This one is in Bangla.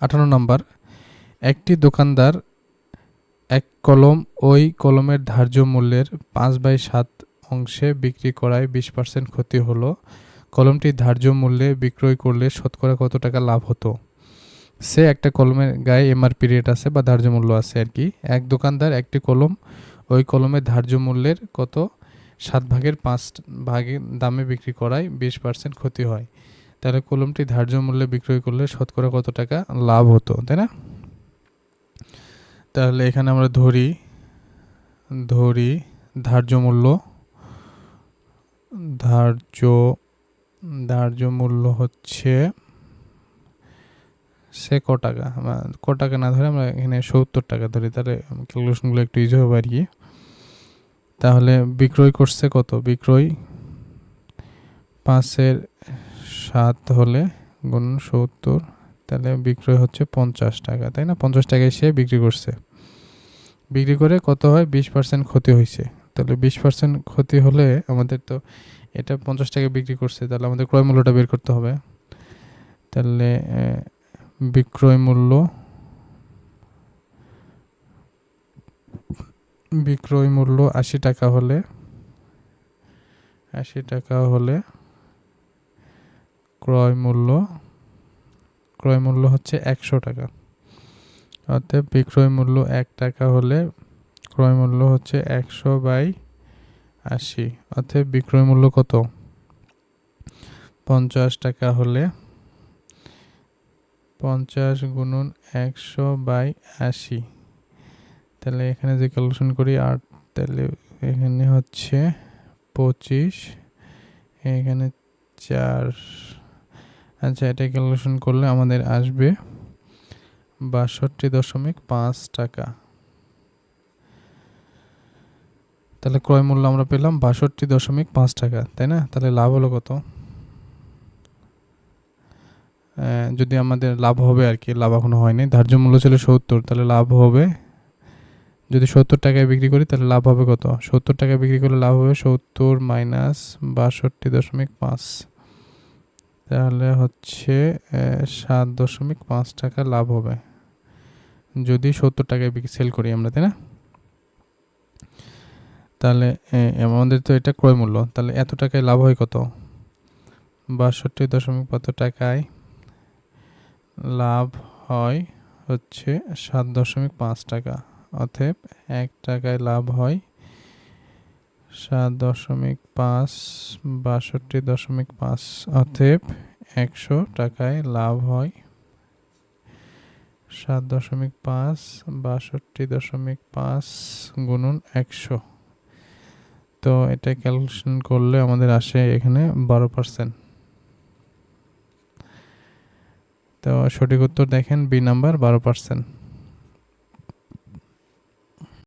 আঠারো নম্বর, একটি দোকানদার এক কলম ওই কলমের ধার্য মূল্যের পাঁচ বাই সাত অংশে বিক্রি করায় বিশ পার্সেন্ট ক্ষতি হলো। কলমটি ধার্য মূল্যে বিক্রয় করলে শতকরা কত টাকা লাভ হতো? সে একটা কলমের গায়ে এমআরপি রেট আছে বা ধার্য মূল্য আছে আর কি। এক দোকানদার একটি কলম ওই কলমের ধার্য মূল্যের কত? সাত ভাগের পাঁচ ভাগের দামে বিক্রি করায় বিশ পার্সেন্ট ক্ষতি হয়। তাহলে কলমটি ধার্য মূল্যে বিক্রয় করলে শতকরা কত টাকা লাভ হতো, তাই না? তাহলে এখানে আমরা ধরি ধরি ধার্য মূল্য, ধার্য ধার্য মূল্য হচ্ছে সে ক টাকা? ক টাকা না ধরে আমরা এখানে সত্তর টাকা ধরি, তাহলে ক্যালকুলেশনগুলো একটু ইজি হবে আর কি। তাহলে বিক্রয় করছে কত? বিক্রয় পাঁচের সাত হলে গুণ সত্তর, তাহলে বিক্রয় হচ্ছে পঞ্চাশ টাকা, তাই না? পঞ্চাশ টাকায় সে বিক্রি করছে। বিক্রি করে কত হয়? বিশ পার্সেন্ট ক্ষতি হয়েছে তাহলে বিশ পার্সেন্ট ক্ষতি হলে আমাদের তো এটা পঞ্চাশ টাকায় বিক্রি করছে, তাহলে আমাদের ক্রয় মূল্যটা বের করতে হবে। তাহলে বিক্রয় মূল্য বিক্রয় মূল্য আশি টাকা হলে, আশি টাকা হলে ক্রয় মূল্য ক্রয় মূল্য হচ্ছে একশো টাকা। অতএব বিক্রয় মূল্য এক টাকা হলে ক্রয় মূল্য হচ্ছে একশো বাই আশি। অতএব বিক্রয় মূল্য কত? পঞ্চাশ টাকা হলে পঞ্চাশ গুণন একশো বাই আশি। তাহলে এখানে যে ক্যালকুলেশন করি, আট, তাহলে এখানে হচ্ছে পঁচিশ, এখানে চার আচ্ছা এটা ক্যালকুলেশন করলে আমাদের আসবে বাষট্টি দশমিক পাঁচ টাকা। তাহলে ক্রয় মূল্য আমরা পেলাম বাষট্টি দশমিক পাঁচ টাকা, তাই না? তাহলে লাভ হলো কত? যদি আমাদের লাভ হবে আর কি, লাভ এখনও হয়নি, ধার্য মূল্য ছিল সত্তর, তাহলে লাভ হবে, যদি সত্তর টাকায় বিক্রি করি, তাহলে লাভ হবে কত? সত্তর টাকায় বিক্রি করলে লাভ হবে সত্তর মাইনাস বাষট্টি দশমিক পাঁচ। তাহলে হচ্ছে সাত দশমিক পাঁচ টাকা লাভ হবে। যদি সত্তর টাকায় সেল করি আমরা, তাই না? তাহলে আমাদের তো এটা ক্রয় মূল্য। তাহলে এত টাকায় লাভ হয় কত? বাষট্টি দশমিক কত টাকায় লাভ হয় হচ্ছে সাত দশমিক পাঁচ টাকা। অতএব এক টাকায় লাভ হয় সাত দশমিক পাঁচ, বাষট্টি দশমিক পাঁচ অতএব একশো টাকায় লাভ হয়। সাত দশমিক পাঁচ, বাষট্টি দশমিক পাঁচ গুণন একশো। তো এটা ক্যালকুলেশন করলে আমাদের আসে এখানে বারো পার্সেন্ট তো সঠিক উত্তর দেখেন বি নাম্বার, বারো পার্সেন্ট